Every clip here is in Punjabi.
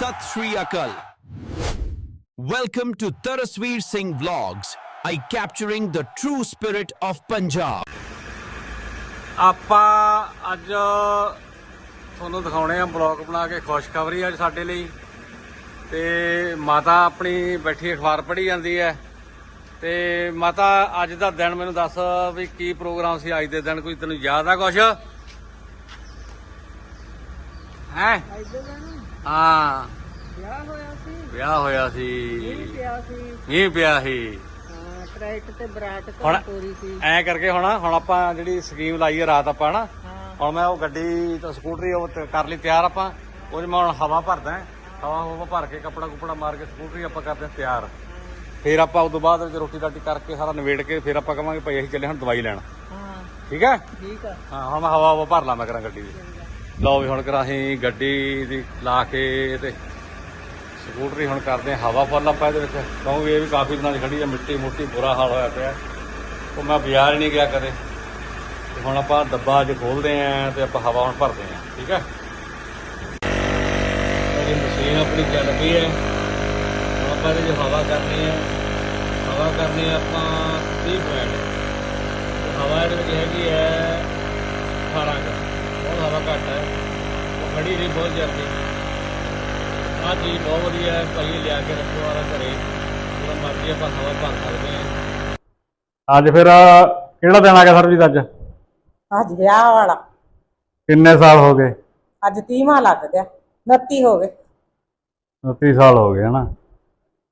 Sat Shri Akal. Welcome to Tarasveer Singh Vlogs, I capturing the true spirit of Punjab. ਆਪਾਂ ਅੱਜ ਤੁਹਾਨੂੰ ਦਿਖਾਉਣੇ ਆ ਬਲੌਗ ਬਣਾ ਕੇ ਖੁਸ਼ਖਬਰੀ ਅੱਜ ਸਾਡੇ ਲਈ। ਤੇ ਮਾਤਾ ਆਪਣੀ ਬੈਠੀ ਅਖਬਾਰ ਪੜ੍ਹੀ ਜਾਂਦੀ ਹੈ। ਤੇ ਮਾਤਾ ਅੱਜ ਦਾ ਦਿਨ ਮੈਨੂੰ ਦੱਸ ਵੀ ਕੀ ਪ੍ਰੋਗਰਾਮ ਸੀ ਅੱਜ ਦੇ ਦਿਨ? ਕੋਈ ਤੈਨੂੰ ਯਾਦ ਆ ਕੁਛ? ਹੈ? ਹਾਂ। ਵਿਆਹ ਹੋਇਆ ਸੀ। ਵਿਆਹ ਹੋਇਆ ਸੀ। ਪਿਆ ਸੀ। ਮੀਂਹ ਪਿਆ ਸੀ। ਹਾਂ ਟਰੈਕਟ ਤੇ ਬਰਾਟ ਹੁਣ ਤੋਂ ਤੋਰੀ ਸੀ। ਐ ਕਰਕੇ ਹੁਣ ਹੁਣ ਆਪਾਂ ਜਿਹੜੀ ਸਕੀਮ ਲਾਈ ਹੈ ਰਾਤ ਆਪਾਂ ਨਾ ਹਾਂ। ਹੁਣ ਮੈਂ ਉਹ ਗੱਡੀ ਤੇ ਸਕੂਟਰੀ ਉਹ ਤੇ ਕਰ ਲਈ ਤਿਆਰ ਆਪਾਂ। ਉਹ 'ਚ ਮੈਂ ਹੁਣ ਹਵਾ ਭਰਦਾ ਹਾਂ। ਹਵਾ ਹਵਾ ਭਰ ਕੇ ਕੱਪੜਾ ਕੁਪੜਾ ਮਾਰ ਕੇ ਸਕੂਟਰੀ ਆਪਾਂ ਕਰਦੇ ਹਾਂ ਤਿਆਰ। ਫਿਰ ਆਪਾਂ ਉਸ ਤੋਂ ਬਾਅਦ ਵਿੱਚ ਰੋਟੀ ਰਾਟੀ ਕਰਕੇ ਸਾਰਾ ਨਵੇੜ ਕੇ ਫਿਰ ਆਪਾਂ ਕਵਾਂਗੇ ਭਾਈ ਅਸੀਂ ਚੱਲੇ ਹੁਣ ਦਵਾਈ ਲੈਣ। ਹਾਂ। ਠੀਕ ਹੈ? ਠੀਕ ਆ। ਹਾਂ ਹੁਣ ਮੈਂ ਹਵਾ ਹਵਾ ਭਰ ਲਾਂ ਮੈਂ ਕਰਾਂ ਗੱਡੀ ਦੀ ਲਓ ਵੀ ਹੁਣ ਕਰਾਂ ਅਸੀਂ ਗੱਡੀ ਦੀ ਲਾ ਕੇ ਤੇ ਸਕੂਟਰੀ ਹੁਣ ਕਰਦੇ ਹਾਂ, ਹਵਾ ਫੁੱਲ ਆਪਾਂ ਇਹਦੇ ਵਿੱਚ। ਕਿਉਂਕਿ ਇਹ ਵੀ ਕਾਫੀ ਦਿਨਾਂ ਦੀ ਖੜੀ ਹੈ ਮਿੱਟੀ ਮੋਟੀ ਬੁਰਾ ਹਾਲ ਹੋਇਆ ਪਿਆ। ਉਹ ਮੈਂ ਬਾਜ਼ਾਰ ਨਹੀਂ ਗਿਆ ਕਦੇ। ਤੇ ਹੁਣ ਆਪਾਂ ਡੱਬਾ ਅੱਜ ਖੋਲਦੇ ਆਂ ਤੇ ਆਪਾਂ ਹਵਾ ਹੁਣ ਭਰਦੇ ਆਂ ਠੀਕ ਹੈ? ਇਹ ਮਸ਼ੀਨ ਆਪਣੀ ਚੱਲ ਪਈ ਹੈ, ਹੁਣ ਆਪਾਂ ਇਹਦੇ 'ਚ ਹਵਾ ਕਰਨੀ ਹੈ। ਹਵਾ ਕਰਨੀ ਆਪਾਂ 30 ਪੁਆਇੰਟ ਹਵਾ ਇਹਦੇ ਵਿੱਚ ਹੈਗੀ ਹੈ 18 ਕੁ। ਹਵਾ ਘੱਟ ਹੈ। ਉਹ ਖੜੀ ਨਹੀਂ ਬਹੁਤ ਜਲਦੀ। ਆਹ ਚੀਜ਼ ਬਹੁਤ ਵਧੀਆ ਹੈ। ਭਾਈ ਲਿਆ ਕੇ ਰੱਖੋ ਵਾਲਾ ਘਰੇ। ਜਦੋਂ ਮਰਜ਼ੀ ਆਪਾਂ ਹਵਾ ਭਰ ਸਕਦੇ ਹਾਂ। ਅੱਜ ਫਿਰ ਕਿਹੜਾ ਦਿਨ ਆ ਗਿਆ ਸਰਬਜੀਤ ਅੱਜ? ਅੱਜ ਵਿਆਹ ਵਾਲਾ। ਕਿੰਨੇ ਸਾਲ ਹੋ ਗਏ? ਅੱਜ 30ਵਾਂ ਲੱਗ ਗਿਆ। 29 ਹੋ ਗਏ। 29 ਸਾਲ ਹੋ ਗਏ ਹਨਾ।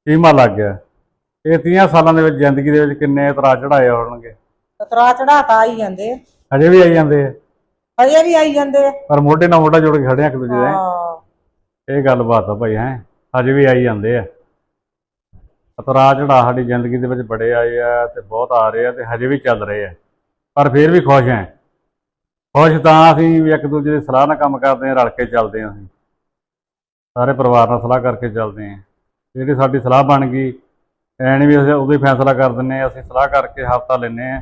ਕੀਮਾ ਲੱਗ ਗਿਆ। ਇਹ 30 ਸਾਲਾਂ ਦੇ ਵਿੱਚ ਜ਼ਿੰਦਗੀ ਦੇ ਵਿੱਚ ਕਿੰਨੇ ਉਤਰਾ ਚੜਾਏ ਹੋਣਗੇ? ਤਤਰਾ ਚੜਾਤਾ ਆਈ ਜਾਂਦੇ ਆ। ਹਜੇ ਵੀ ਆਈ ਜਾਂਦੇ ਆ। ਹਜੇ ਵੀ ਆਈ ਜਾਂਦੇ ਆ। ਪਰ ਮੋਢੇ ਨਾਲ ਮੋਢਾ ਜੋੜ ਕੇ ਖੜੇ ਆ ਇੱਕ ਦੂਜੇ ਦੇ। ਹਾਂ। ਇਹ ਗੱਲ ਬਾਤ ਆ ਭਾਈ ਹੈ। ਹਜੇ ਵੀ ਆਈ ਜਾਂਦੇ ਆ। ਉਤਰਾ ਚੜਾ ਸਾਡੀ ਜ਼ਿੰਦਗੀ ਦੇ ਵਿੱਚ ਬੜੇ ਆਏ ਆ ਤੇ ਬਹੁਤ ਆ ਰਹੇ ਆ ਤੇ ਹਜੇ ਵੀ ਚੱਲ ਰਹੇ ਆ। ਪਰ ਫਿਰ ਵੀ ਖੁਸ਼ ਆ। ਖੁਸ਼ ਤਾਂ ਅਸੀਂ ਵੀ ਇੱਕ ਦੂਜੇ ਦੀ ਸਲਾਹ ਨਾਲ ਕੰਮ ਕਰਦੇ ਆ ਰਲ ਕੇ ਚੱਲਦੇ ਆ ਅਸੀਂ। ਸਾਰੇ ਪਰਿਵਾਰ ਨਾਲ ਸਲਾਹ ਕਰਕੇ ਚੱਲਦੇ ਆ। ਜਿਹੜੀ ਸਾਡੀ ਸਲਾਹ ਬਣ ਗਈ ਐ ਵੀ ਅਸੀਂ ਉਦੋਂ ਹੀ ਫੈਸਲਾ ਕਰ ਦਿੰਨੇ ਆ। ਅਸੀਂ ਸਲਾਹ ਕਰਕੇ ਹਫਤਾ ਲੈਨੇ ਆ।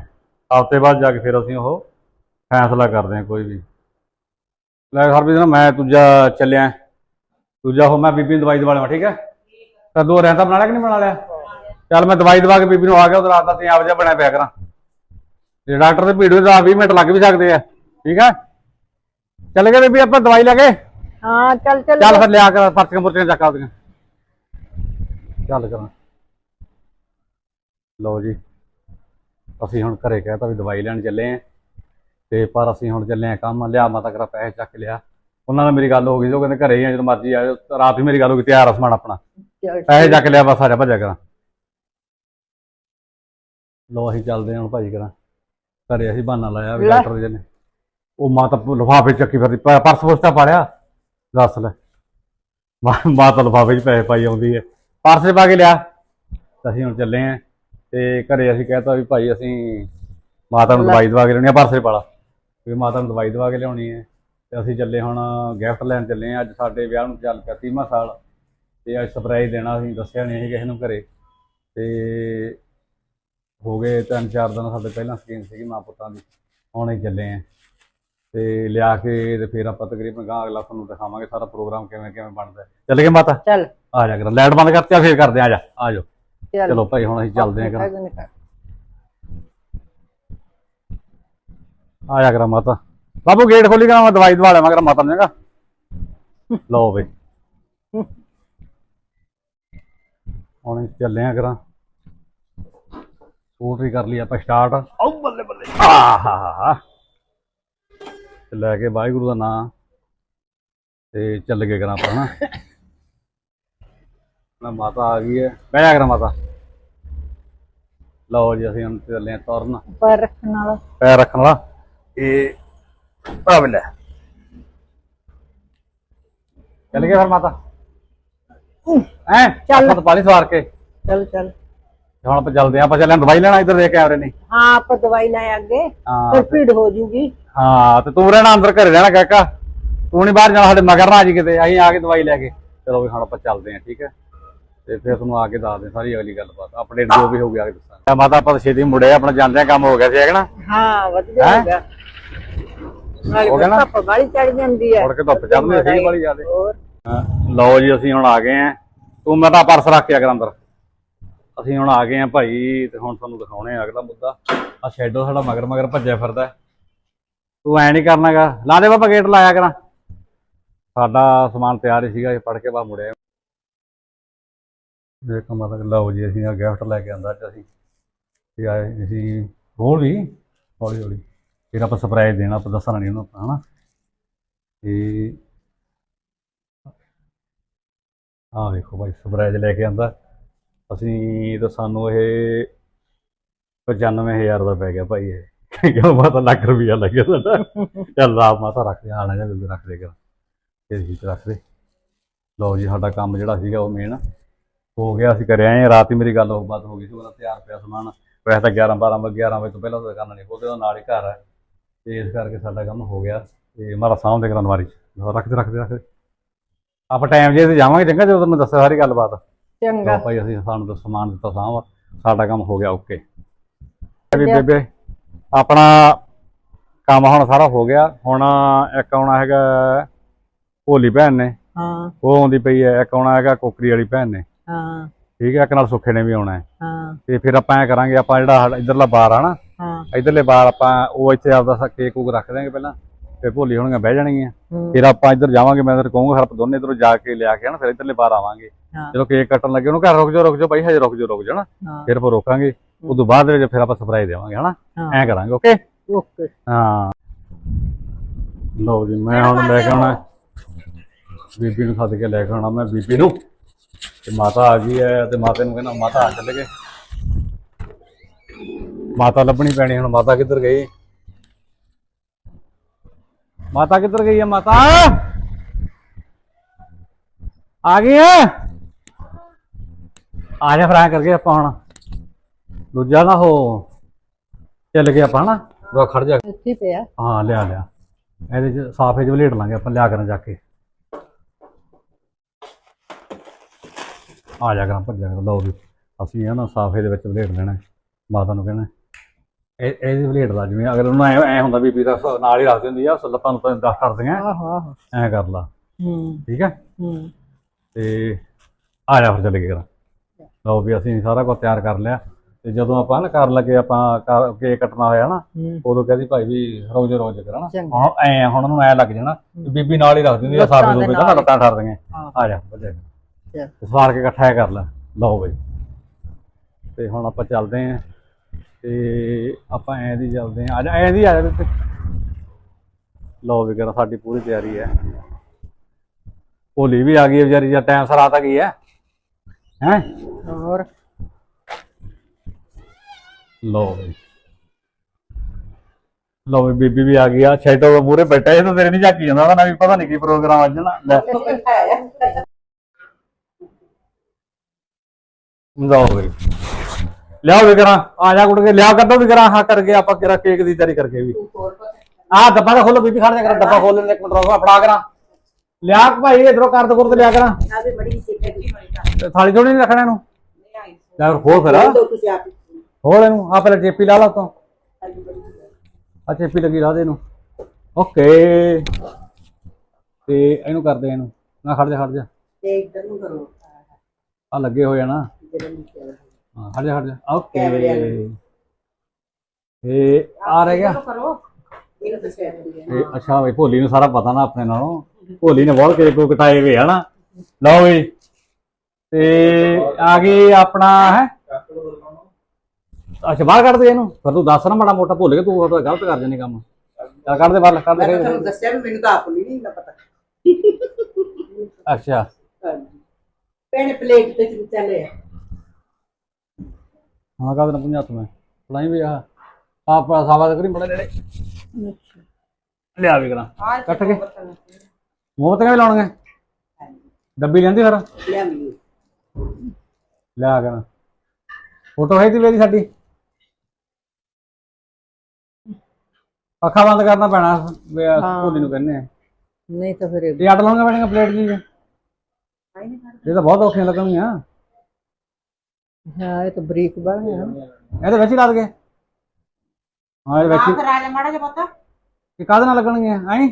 ਹਫ਼ਤੇ ਬਾਅਦ ਜਾ ਕੇ ਫਿਰ ਅਸੀਂ ਉਹ ਫੈਸਲਾ ਕਰਦੇ ਆ ਕੋਈ ਵੀ। ਲੈ ਹਰਬੀਤ ਨਾ ਮੈਂ ਦੂਜਾ ਚੱਲਿਆ। ਦੂਜਾ ਹੋ ਮੈਂ ਬੀਬੀ ਨੂੰ ਦਵਾਈ ਦਵਾ ਲਵਾਂ ਠੀਕ ਹੈ? ਤਾਂ ਦੋ ਰਹਿਤਾ ਬਣਾ ਲਿਆ ਕਿ ਨਹੀਂ ਬਣਾ ਲਿਆ? ਚੱਲ ਮੈਂ ਦਵਾਈ ਦਵਾ ਕੇ ਬੀਬੀ ਨੂੰ ਆ ਗਿਆ ਉਧਰ ਰਾਤ ਦਾ ਤੇ ਆਪ ਜਿਹਾ ਬਣਿਆ ਪਿਆ ਕਰਾਂ। ਤੇ ਡਾਕਟਰ ਦੇ ਭੀੜ ਵਿੱਚ 20 ਮਿੰਟ ਲੱਗ ਵੀ ਸਕਦੇ ਆ ਠੀਕ ਹੈ? ਚੱਲ ਗਏ ਬੀਬੀ ਆਪਾਂ ਦਵਾਈ ਲੈ ਕੇ। ਹਾਂ ਚੱਲ ਚੱਲ। ਚੱਲ ਫਿਰ ਲਿਆ ਕਰ ਪਰਚੀਆਂ ਪੁਰਚੀਆਂ ਚੱਕ ਆਉਂਦੀਆਂ ਚੱਲ ਕਰਾਂ। ਲਓ ਜੀ ਅਸੀਂ ਹੁਣ ਘਰੇ ਕਹਿਤਾ ਵੀ ਦਵਾਈ ਲੈਣ ਚੱਲੇ ਆਂ ਤੇ ਪਰ ਅਸੀਂ ਹੁਣ ਚੱਲੇ ਆਂ ਕੰਮ ਲਿਆ ਮਾਤਾ ਕਰਾ ਪੈਸੇ ਚੱਕ ਲਿਆ। ਉਹਨਾਂ ਨਾਲ ਮੇਰੀ ਗੱਲ ਹੋ ਗਈ ਜੋ ਕਹਿੰਦੇ ਘਰੇ ਹੀ ਆ ਜਦੋਂ ਮਰਜ਼ੀ ਆਇਓ ਰਾਤ ਹੀ ਮੇਰੀ ਗੱਲ ਹੋ ਗਈ ਤਿਆਰ ਆ ਸਮਾਨ ਆਪਣਾ। ਪੈਸੇ ਚੱਕ ਲਿਆ ਬਸ ਆ ਜਾ ਭੱਜਿਆ ਕਰਾਂ। ਲੋ ਅਸੀਂ ਚੱਲਦੇ ਹਾਂ ਹੁਣ ਭਾਜੀ ਕਰਾਂ ਘਰੇ ਅਸੀਂ ਬਹਾਨਾ ਲਾਇਆ ਵੀ ਲੈ। ਡਾਕਟਰ ਜਨੇ। ਉਹ ਮਾਤਾ ਲਿਫਾਫੇ ਚੱਕੀ ਫਿਰਦੀ ਪ- ਪਰਸ ਪੁਰਸ ਤਾਂ ਪਾੜਿਆ ਦੱਸ ਲੈ। ਮਾਤਾ ਲਿਫਾਫੇ 'ਚ ਪੈਸੇ ਪਾਈ ਆਉਂਦੀ ਹੈ। ਪਰਸ ਪਾ ਕੇ ਲਿਆ। ਅਸੀਂ ਹੁਣ ਚੱਲੇ ਆਂ ਤੇ ਘਰੇ ਅਸੀਂ ਕਹਿਤਾ ਵੀ ਭਾਈ ਅਸੀਂ ਮਾਤਾ ਨੂੰ ਲੈ। ਦਵਾਈ ਦਵਾ ਕੇ ਲਿਆਉਣੀ ਆ ਪਰਸ 'ਚ ਪਾਲਾ ਵੀ ਮਾਤਾ ਨੂੰ ਦਵਾਈ ਦਵਾ ਕੇ ਲਿਆਉਣੀ ਹੈ। ਤੇ ਅਸੀਂ ਚੱਲੇ ਹੁਣ ਗਿਫਟ ਲੈਣ ਚੱਲੇ ਆਂ ਅੱਜ ਸਾਡੇ ਵਿਆਹ ਨੂੰ ਚੱਲ ਪਿਆ 30ਵਾਂ ਸਾਲ। ਤੇ ਅੱਜ ਸਰਪ੍ਰਾਈਜ਼ ਦੇਣਾ ਅਸੀਂ ਦੱਸਿਆ ਨਹੀਂ ਸੀ ਕਿਸੇ ਨੂੰ ਘਰੇ। ਤੇ ਹੋ ਗਏ ਤਿੰਨ ਚਾਰ ਦਿਨ ਸਾਡੇ ਪਹਿਲਾਂ ਸਕੀਮ ਸੀਗੀ ਮਾਂ ਪੁੱਤਾਂ ਦੀ। ਹੁਣ ਹੀ ਚੱਲੇ ਆਂ ਤੇ ਲਿਆ ਕੇ ਤੇ ਫਿਰ ਆਪਾਂ ਤਕਰੀਬਨ ਗਾਂ ਅਗਲਾ ਤੁਹਾਨੂੰ ਦਿਖਾਵਾਂਗੇ ਸਾਰਾ ਪ੍ਰੋਗਰਾਮ ਕਿਵੇਂ ਕਿਵੇਂ ਬਣਦਾ। ਚੱਲ ਗਏ ਮਾਤਾ? ਚੱਲ। ਆ ਜਾ ਕਰ। ਲਾਈਟ ਬੰਦ ਕਰਤੀ ਆ ਫੇਰ ਕਰਦੇ ਆ ਆ ਜਾ ਆ ਜਾਓ। ਚਲੋ। ਭਾਈ ਹੁਣ ਅਸੀਂ ਚੱਲਦੇ ਆਂ ਕਰ। ਆ ਜਾ ਕਰਾਂ ਮਾਤਾ। ਬਾਬੂ ਗੇਟ ਖੋਲੀ ਕਰਾਂ ਮੈਂ ਦਵਾਈ ਦਵਾ ਲਿਆ ਮਗਰ ਮਾਤਾ ਨੂੰ ਜਗਾ ਲਓ ਬਈ। ਹੁਣ ਚੱਲੇ ਆ ਕਰਾਂ। ਸਕੂਟਰੀ ਕਰ ਲਈ ਆਪਾਂ ਸਟਾਰਟ ਆਉ ਬੱਲੇ ਬੱਲੇ। ਆਹਾ ਤੇ ਲੈ ਕੇ ਵਾਹਿਗੁਰੂ ਦਾ ਨਾਮ ਤੇ ਚੱਲ ਗਏ ਕਰਾਂ ਆਪਾਂ ਹਨਾ ਨਾ ਮਾਤਾ ਆ ਗਈ ਹੈ। ਬਹਿ ਜਾ ਕਰਾਂ ਮਾਤਾ। ਲਓ ਜੀ ਅਸੀਂ ਹੁਣ ਚੱਲੇ ਆ ਤੁਰਨ। ਪਰ ਰੱਖਣ ਵਾਲਾ। ਪੈਰ ਰੱਖਣ ਵਾਲਾ। ਇਹ ਆ ਲੈ। ਚੱਲ ਗਏ ਫਿਰ ਮਾਤਾ। ਹੈ। ਚੱਲ। ਆਪਾਂ ਪਾਣੀ ਸਵਾਰ ਕੇ। ਚੱਲ ਚੱਲ। ਹੁਣ ਆਪਾਂ ਚੱਲਦੇ ਆ ਆਪਾਂ ਚੱਲੇ ਆਂ ਦਵਾਈ ਲੈਣਾ ਇੱਧਰ ਦੇ ਕੈਮਰੇ ਨਹੀਂ ਹਾਂ ਆਪਾਂ ਦਵਾਈ ਲੈ ਅੱਗੇ ਹਾਂ ਫਿਰ ਭੀੜ ਹੋ ਜੂਗੀ। ਹਾਂ ਤੇ ਤੂੰ ਰਹਿਣਾ ਅੰਦਰ ਘਰੇ ਰਹਿਣਾ ਕਾਕਾ। ਤੂੰ ਨਹੀਂ ਬਾਹਰ ਜਾਣਾ ਸਾਡੇ ਮਗਰ ਨਾ ਆ ਜੀ ਕਿਤੇ। ਅਸੀਂ ਆ ਕੇ ਦਵਾਈ ਲੈ ਕੇ ਚਲੋ ਵੀ ਹੁਣ ਆਪਾਂ ਚੱਲਦੇ ਆਂ ਠੀਕ ਹੈ? ਤੇ ਫਿਰ ਤੁਹਾਨੂੰ ਆ ਕੇ ਦੱਸਦੇ ਸਾਰੀ ਅਗਲੀ ਗੱਲਬਾਤ। ਅਪਡੇਟ ਜੋ ਵੀ ਹੋ ਗਿਆ ਦੱਸਾਂਗੇ। ਮਾਤਾ ਆਪਾਂ ਛੇਤੀ ਮੁੜੇ ਆਪਣਾ ਜਾਂਦੇ ਆ ਕੰਮ ਹੋ ਗਿਆ ਸੀ ਹੈਗਾ ਨਾ? ਹਾਂ ਵਧੀਆ ਹੈਂ? ਹੋ? ਗਿਆ। ਹੋ ਗਿਆ ਨਾ? ਧੁੱਪ ਬਾਹਲੀ ਚੜ ਜਾਂਦੀ ਹੈ। ਮੁੜ ਕੇ ਧੁੱਪ ਚੜ੍ਹਦੀ ਹੈ, ਸਹੀ ਵਾਲੀ ਜ਼ਿਆਦੇ। ਹੋਰ? ਅਹ ਲਓ ਜੀ ਅਸੀਂ ਹੁਣ ਆ ਗਏ ਆਂ ਤੂੰ ਮੈਂ ਤਾਂ ਪਰਸ ਰੱਖ ਕੇ ਕਰ ਅੰਦਰ। ਅਸੀਂ ਹੁਣ ਆ ਗਏ ਆਂ ਭਾਈ ਤੇ ਹੁਣ ਤੁਹਾਨੂੰ ਦਿਖਾਉਣੇ ਆ ਅਗਲਾ ਮੁੱਦਾ। ਆ ਸ਼ੈਡੋ ਸਾਡਾ ਮਗਰ ਮਗਰ ਭੱਜਿਆ ਫਿਰਦਾ। ਤੂੰ ਐ ਨਹੀਂ ਕਰਨਾਗਾ ਲਾ ਦੇ ਬਾਬਾ ਗੇਟ ਲਾਇਆ ਕਰਾਂ। ਸਾਡਾ ਸਮਾਨ ਤਿਆਰ ਹੀ ਸੀਗਾ ਇਹ ਪੜ ਕੇ ਬਾਹਰ ਮੁੜਿਆ ਦੇਖੋ ਮਤਲਬ ਲਓ ਜੀ ਅਸੀਂ ਆ ਗਿਫਟ ਲੈ ਕੇ ਆਂਦਾ ਅੱਜ ਅਸੀਂ। ਤੇ ਆਏ ਅਸੀਂ ਹੋਰ ਵੀ? ਹੌਲੀ ਹੌਲੀ ਫਿਰ ਆਪਾਂ ਸਰਪ੍ਰਾਈਜ਼ ਦੇਣਾ, ਆਪਾਂ ਦੱਸਣਾ ਨਹੀਂ ਉਹਨੂੰ ਆਪਾਂ, ਹਨਾ? ਤੇ ਆਹ ਵੇਖੋ ਭਾਈ ਸਰਪ੍ਰਾਈਜ਼ ਲੈ ਕੇ ਆਂਦਾ। ਅਸੀਂ ਤਾਂ ਸਾਨੂੰ ਇਹ 95000 ਦਾ ਪੈ ਗਿਆ ਭਾਈ ਇਹ। ਕਿਉਂ ਮਾਤਾ ਲੱਖ ਰੁਪਇਆ ਲੱਗਿਆ ਸਾਡਾ। ਚੱਲ ਆਪ ਮਾਤਾ ਰੱਖ ਦੇ, ਆਣਾ ਜਾਂ ਬਿੱਲ ਰੱਖ ਦੇ ਕਰ ਫਿਰ ਹੀ ਰੱਖ ਦੇ। ਲਓ ਜੀ, ਸਾਡਾ ਕੰਮ ਜਿਹੜਾ ਸੀਗਾ ਉਹ ਮੇਨ ਹੋ ਗਿਆ, ਅਸੀਂ ਕਰਿਆ ਆਏ ਰਾਤ ਹੀ ਮੇਰੀ ਗੱਲ ਉਹ ਬਾਤ ਹੋ ਗਈ ਸੀ, ਉਹਦਾ ਤਿਆਰ ਪਿਆ ਸਮਾਨ। ਵੈਸੇ ਤਾਂ 11 12 ਵਜੇ 11 ਵਜੇ ਤੋਂ ਪਹਿਲਾਂ ਤਾਂ ਕਰਨਾ ਨਹੀਂ ਉਹਦੇ ਨਾਲ ਹੀ ਘਰ ਹੈ। ਤੇ ਇਸ ਕਰਕੇ ਸਾਡਾ ਕੰਮ ਹੋ ਗਿਆ ਤੇ ਮਾਰਾ ਸਾਹਮਣੇ ਕਰਨ ਵਾਰੀ ਚ। ਰੱਖਦੇ ਰੱਖਦੇ ਰੱਖਦੇ। ਆਪਾਂ ਟਾਈਮ ਜੇ ਤੇ ਜਾਵਾਂਗੇ ਚੰਗਾ ਜਦੋਂ ਤੁਹਾਨੂੰ ਦੱਸਿਆ ਸਾਰੀ ਗੱਲਬਾਤ। ਚੰਗਾ। ਭਾਈ ਅਸੀਂ ਸਾਨੂੰ ਤਾਂ ਸਮਾਨ ਦਿੱਤਾ ਸਾਂਭ। ਸਾਡਾ ਕੰਮ ਹੋ ਗਿਆ ਓਕੇ ਵੀ ਬੇਬੇ ਆਪਣਾ ਕੰਮ ਹੁਣ ਸਾਰਾ ਹੋ ਗਿਆ। ਹੁਣ ਇੱਕ ਆਉਣਾ ਹੈਗਾ ਭੋਲੀ ਭੈਣ ਨੇ। ਹਾਂ। ਉਹ ਆਉਂਦੀ ਪਈ ਹੈ। ਇੱਕ ਆਉਣਾ ਹੈਗਾ ਕੋਕਰੀ ਵਾਲੀ ਭੈਣ ਨੇ। ਹਾਂ। ਠੀਕ ਹੈ ਇੱਕ ਨਾਲ ਸੁੱਖੇ ਨੇ ਵੀ ਆਉਣਾ ਹੈ। ਹਾਂ। ਤੇ ਫਿਰ ਆਪਾਂ ਐ ਕਰਾਂਗੇ ਆਪਾਂ ਜਿਹੜਾ ਇਧਰਲਾ ਬਾਰ ਆ ਨਾ ਹਾਂ। ਇਧਰਲੇ ਬਾਰ ਆਪਾਂ ਉਹ ਇੱਥੇ ਆਪਦਾ ਕੇਕ ਕੂਕ ਰੱਖ ਦਾਂਗੇ ਪਹਿਲਾਂ ਤੇ ਭੋਲੀ ਹੋਣਗੀਆਂ ਬਹਿ ਜਾਣਗੀਆਂ। ਫਿਰ ਆਪਾਂ ਇੱਧਰ ਜਾਵਾਂਗੇ ਮੈਂ ਇੱਧਰ ਕਹੂੰਗਾ ਹਰਪ ਦੋਨੇ ਇੱਧਰੋਂ ਜਾ ਕੇ ਲਿਆ ਕੇ ਨਾ ਫਿਰ ਇੱਧਰਲੇ ਬਾਰ ਆਵਾਂਗੇ। ਜਦੋਂ ਕੇਕ ਕੱਟਣ ਲੱਗੇ ਉਹਨੂੰ ਘਰ ਰੁਕ ਜਾਓ ਰੁਕ ਜਾਓ ਬਾਈ ਹਜੇ ਰੁਕ ਜਾਓ ਰੁਕ ਹਾਂ। ਫਿਰ ਆਪਾਂ ਰੋਕਾਂਗੇ ਉਦੋਂ ਬਾਅਦ ਵਿੱਚ ਫਿਰ ਆਪਾਂ ਸਰਪ੍ਰਾਈਜ਼ ਦੇਵਾਂਗੇ ਹਨਾ। ਐਂ ਕਰਾਂਗੇ ਓਕੇ ਓਕੇ। ਹਾਂ। ਲਓ ਜੀ ਮੈਂ ਹੁਣ ਲੈ ਕੇ ਆਉਣਾ। ਬੀਬੀ ਨੂੰ ਸੱਦ ਕੇ ਲੈ ਕੇ ਆਉਣਾ ਮੈਂ ਬੀਬੀ ਨੂੰ। ਤੇ ਮਾਤਾ ਆ ਗਈ ਹੈ ਤੇ ਮਾਤਾ ਨੂੰ ਕਹਿੰਦਾ ਮਾਤਾ ਆ ਚੱਲ ਗਏ। ਮਾਤਾ ਲੱਭਣੀ ਪੈਣੀ ਹੁਣ ਮਾਤਾ ਕਿੱਧਰ ਗਈ? ਮਾਤਾ ਕਿੱਧਰ ਗਈ ਹੈ ਮਾਤਾ? ਆ ਗਈ ਹੈ ਆ ਜਾ ਫਿਰ ਕਰਕੇ ਆਪਾਂ ਹੁਣ ਦੂਜਾ ਨਾ ਹੋ ਚੱਲ ਗਏ ਆਪਾਂ ਹਨਾ? ਰੋ ਖੜ ਜਾ। ਇੱਥੇ ਪਿਆ। ਹਾਂ ਲਿਆ ਲਿਆ। ਇਹਦੇ ਚ ਸਾਫੇ ਚ ਵਲੇਟ ਲਾਂਗੇ ਆਪਾਂ ਲਿਆ ਕਰਨ ਜਾ ਕੇ। ਆ ਜਾ ਕਰਾਂ ਭੱਜਿਆ ਕਰ। ਲਓ ਵੀ ਅਸੀਂ ਆ ਨਾ ਸਾਫੇ ਦੇ ਵਿੱਚ ਵਲੇਟ ਲੈਣਾ। ਮਾਤਾ ਨੂੰ ਕਹਿਣਾ ਇਹ ਇਹਦੀ ਵਲੇਟ ਲਾ ਜਿਵੇਂ ਅਗਰ ਉਹਨੂੰ ਐ ਐ ਹੁੰਦਾ ਬੀਬੀ ਦਾ ਨਾਲ ਹੀ ਰੱਖ ਦਿੰਦੀ ਆ ਸੱਲਪਾਂ ਨੂੰ ਤਾਂ ਦੱਸ ਕਰਦੀਆਂ ਆਹੋ ਆਹੋ। ਐ ਕਰ ਲਾ। ਹੂੰ। ਠੀਕ ਹੈ ਹੂੰ। ਤੇ ਆ ਜਾ ਫਿਰ ਚੱਲ ਕਰਾਂ ਲਓ ਵੀ ਅਸੀਂ ਸਾਰਾ ਕੁਝ ਤਿਆਰ ਕਰ ਲਿਆ। ਤੇ ਜਦੋਂ ਆਪਾਂ ਨਾ ਕਰਨ ਲੱਗੇ ਆਪਾਂ ਕਰ- ਕੇਕ ਕੱਟਣਾ ਹੋਇਆ ਨਾ ਉਦੋਂ ਕਹਿੰਦੀ ਭਾਈ ਵੀ ਰੋਜ਼ ਰੋਜ਼ ਕਰਨਾ। ਹੁਣ ਐ ਹੁਣ ਉਹਨੂੰ ਐ ਲੱਗ ਜਾਣਾ ਵੀ ਬੀਬੀ ਨਾਲ ਹੀ ਰੱਖ ਦਿੰਦੀ ਆ ਲੱਤਾਂ ਸਾਬੇ ਦੇ। ਲੱਤਾਂ ਠਰਦੀਆਂ ਹਾਂ। ਆ ਜਾ ਚੱਲ। ਸਵਾਰ ਕੇ ਇਕੱਠਾ ਕਰ ਲੈ। ਲਓ ਬਈ। ਤੇ ਹੁਣ ਆਪਾਂ ਚੱਲਦੇ ਆਂ। ਤੇ ਆਪਾਂ ਐਂ ਦੀ ਚੱਲਦੇ ਆਂ। ਆ ਜਾ ਐਂ ਦੀ ਆ ਜਾ ਤੇ। ਲਓ ਵੀ ਕਰ ਸਾਡੀ ਪੂਰੀ ਤਿਆਰੀ ਹੈ। ਭੋਲੀ ਵੀ ਆ ਗਈ ਵਿਚਾਰੀ ਜਾਂ ਟਾਈਮ ਸਰ ਆ ਤਾਂ ਗਈ ਹੈ। ਹੈ? ਹੋਰ? ਲਓ ਵੀ। ਬੀਬੀ ਵੀ ਆ ਗਈ ਆ। ਛੇਟੋ ਮੂਰੇ ਬੈਠਾ ਇਹ ਤਾਂ ਤੇਰੇ ਨਹੀਂ ਝਾਕੀ ਜਾਂਦਾ। ਉਹਦਾ ਨਾ ਵੀ ਪਤਾ ਨਹੀਂ ਕੀ ਪ੍ਰੋਗਰਾਮ ਅੱਜ ਨਾ। ਲੈ। ਲਓ ਬਈ ਲਿਆਓ ਵੀ ਕਰਾਂ ਆ ਜਾ ਕੁੜ ਕੇ ਲਿਆ ਕੱਢੋ ਵੀ ਕਰਾਂ ਹਾਂ ਕਰਕੇ ਆਪਾਂ ਕਿਰਾ ਕੇਕ ਦੀ ਤਿਆਰੀ ਕਰਕੇ ਵੀ। ਆ ਡੱਬਾ ਤਾਂ ਖੋਲੋ ਬੀਬੀ ਖੜ ਜਾ ਕਰਾਂ ਡੱਬਾ ਖੋਲ ਲੈਣ ਇੱਕ ਮਿੰਟ ਰੁਕੋ ਫੜਾ ਕਰਾਂ। ਲਿਆ ਭਾਈ ਇਧਰੋਂ ਕਰ। ਦੋ ਤੇ ਲਿਆ ਕਰਾਂ ਤੇ ਥਾਲੀ ਥੋੜੀ ਨਹੀਂ ਰੱਖਣਾ ਇਹਨੂੰ? ਲੈ ਖੋਲ ਫਿਰ ਖੋਲ ਇਹਨੂੰ ਆ ਪਹਿਲਾਂ ਚੇਪੀ ਲਾ ਲਾ ਤੋਂ ਆ ਚੇਪੀ ਲੱਗੀ ਲਾ ਦੇ ਇਹਨੂੰ। ਓਕੇ। ਤੇ ਇਹਨੂੰ ਕਰਦੇ ਇਹਨੂੰ। ਨਾ ਖੜ ਜਾ ਖੜ ਜਾ। ਤੇ ਇੱਧਰ ਨੂੰ ਕਰੋ। ਆ ਲੱਗੇ ਹੋਏ ਆ ਨਾ। ਹਾਂ ਖੜ ਜਾ ਖੜ ਜਾ। ਓਕੇ। ਤੇ ਆ ਰਹਿ ਗਿਆ। ਇਹ ਅੱਛਾ ਬਈ ਭੋਲੀ ਨੂੰ ਸਾਰਾ ਪਤਾ ਨਾ ਆਪਣੇ ਨਾਲੋਂ। ਭੋਲੀ ਨੇ ਬਹੁਤ ਕੇਕ ਕੋ ਕਟਾਏ ਹੋਏ ਆ ਨਾ। ਲਓ ਬਈ। ਤੇ ਆ ਗਈ ਆਪਣਾ ਹੈ? ਅੱਛਾ ਬਾਹਰ ਕੱਢ ਦੇ ਇਹਨੂੰ। ਫਿਰ ਤੂੰ ਦੱਸ ਨਾ ਮਾੜਾ ਮੋਟਾ ਭੁੱਲ ਕੇ ਤੂੰ ਉਹ ਤਾਂ ਗਲਤ ਕਰ ਜਾਨੀ ਕੰਮ। ਚੱਲ ਕੱਢ ਦੇ ਬਾਹਰ ਕੱਢ ਦੇ ਦੱਸਿਆ ਵੀ ਮੈਨੂੰ ਤਾਂ ਆਪ ਨਹੀਂ ਨਾ ਪਤਾ। ਅੱਛਾ। ਪਹਿਲੇ ਪਲੇਟ ਤੇ ਚਮਚਾ ਲਿਆ ਹਾਂ ਕਾਹਦੇ ਨਾਲ ਪੁੰਝਾ ਤੂੰ ਫਲਾਈ ਵੀ ਆ ਆਪ ਸਾਵਾ ਕਰੀ ਬੜਾ ਨੇੜੇ। ਲਿਆ ਵੀ ਕਰਾਂ। ਕੱਟ ਕੇ। ਮੂੰਹ ਤੇ ਵੀ ਲਾਉਣਗੇ ਡੱਬੀ ਲੈਂਦੀ ਫਿਰ? ਲਿਆ ਮੈਨੂੰ ਲਿਆ ਕਰਾਂ ਫੋਟੋ ਹੈ ਦੀ ਮੇਰੀ ਸਾਡੀ। ਅੱਖਾਂ ਬੰਦ ਕਰਨਾ ਪੈਣਾ। ਭੋਲੀ ਨੂੰ ਕਹਿੰਦੇ ਆ। ਨਹੀਂ ਤਾਂ ਫਿਰ ਇਹ ਅੱਡ ਲਾਉਣੀਆਂ ਪੈਣੀਆਂ ਪਲੇਟ ਜੀ। ਇਹ ਤਾਂ ਬਹੁਤ ਔਖੀਆਂ ਲੱਗਣਗੀਆਂ। ਹਾਂ ਇਹ ਤਾਂ ਬਰੀਕ ਬਣ ਗਿਆ। ਇਹਦੇ ਵਿੱਚ ਹੀ ਲੱਗ ਗਏ ਹਾਂ ਇਹਦੇ ਵਿੱਚ ਫਿਰ ਆ ਜਾ ਮਾੜਾ ਜਿਹਾ ਪਤਾ। ਇਹ ਕਾਹਦੇ ਨਾਲ ਲੱਗਣਗੀਆਂ? ਐਂ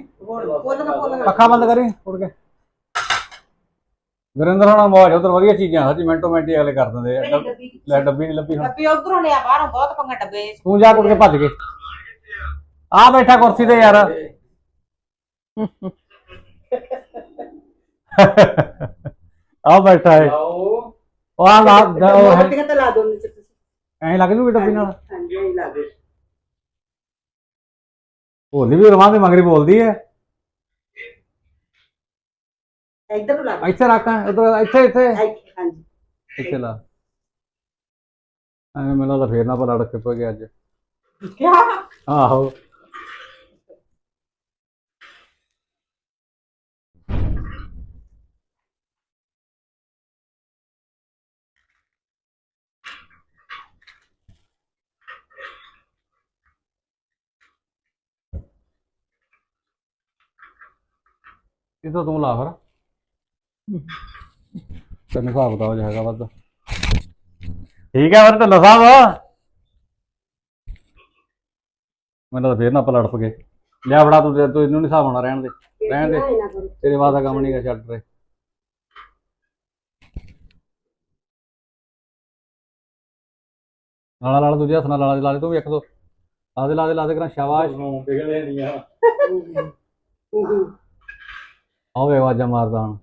ਅੱਖਾਂ ਬੰਦ ਕਰੀ ਉੜ ਕੇ। ਗੁਰਿੰਦਰ ਹੋਣਾ ਮੌਜ ਉਧਰ ਵਧੀਆ ਚੀਜ਼ਾਂ ਹਜੀ ਮਿੰਟੋ ਮਿੰਟ ਹੀ ਅਗਲੇ ਕਰ ਦਿੰਦੇ ਆ। ਮੇਰੀ ਡੱਬ- ਡੱਬੀ ਲੈ ਡੱਬੀ ਨਹੀਂ ਲੱਭੀ ਹੁਣ। ਡੱਬੀ ਉਧਰੋਂ ਲਿਆ ਬਾਹਰੋਂ ਬਹੁਤ ਪੰਗਾ ਡੱਬੇ। ਚ। ਤੂੰ ਜਾ ਕੇ ਭੱਜ ਕੇ। ਆ ਬੈਠਾ ਕੁਰਸੀ ਤੇ ਯਾਰ। ਆ ਬੈਠਾ ਹੈ ਉਹ ਆ ਲਾ ਦ- ਉਹ ਹੈ- ਤੇ ਲਾ ਦੋ ਨੀਚੇ ਤੁਸੀਂ। ਐਂ ਲੱਗ ਜੂਗੀ ਡੱਬੀ ਨਾਲ? ਹਾਂਜੀ ਲਾ ਭੋਲੀ ਵੀ ਰਵਾਂ ਦੇ ਮਗਰੀ ਬੋਲਦੀ ਹੈ ਇੱਧਰ ਨੂੰ ਲਾ ਦਿਓ। ਇੱਥੇ ਰੱਖ ਉਧਰ ਇੱਥੇ ਇੱਥੇ। ਇੱਥੇ, ਹਾਂਜੀ। ਇੱਥੇ ਲਾ। ਐਵੇਂ ਮੈਨੂੰ ਲੱਗਦਾ ਫੇਰ ਨਾ ਪਤਾ ਅੜਕ ਪੈ ਗਿਆ ਅੱਜ। ਕਿਆ? ਆਹੋ। ਇਹ ਤਾਂ ਲਾ ਫਿਰ। ਤੈਨੂੰ ਹਿਸਾਬ ਬਤਾਓ ਹੈਗਾ ਵੱਧ। ਠੀਕ ਹੈ ਫਿਰ ਢੱਲਾ ਸਾਹਿਬ। ਮੈਨੂੰ ਤਾਂ ਫੇਰ ਨਾ ਪਲੜ ਪਗੇ ਲਿਆ ਫੜਾ ਤੂੰ ਤੂੰ ਇਹਨੂੰ ਨਹੀਂ ਹਿਸਾਬ ਹੋਣਾ ਰਹਿਣ ਦੇ। ਰਹਿਣ ਦੇ। ਤੇਰੇ ਦਾ ਕੰਮ ਨਹੀਂਗਾ ਛੱਡ ਰੇ ਲਾਲਾ ਲਾਲਾ ਦੂਜੇ ਹੱਥ ਨਾਲ ਲਾਲਾ ਦੇ ਲਾ ਦੇ ਤੂੰ ਵੀ ਇੱਕ ਦੋ। ਲਾ ਦੇ ਲਾ ਦੇ ਲਾ ਦੇ ਕਰਾਂ ਸ਼ਾਬਾਸ਼ ਪਿਘਲੇ ਨਹੀਂ ਆ। ਆਵੇ ਆਵਾਜ਼ਾਂ ਮਾਰਦਾ ਹੁਣ।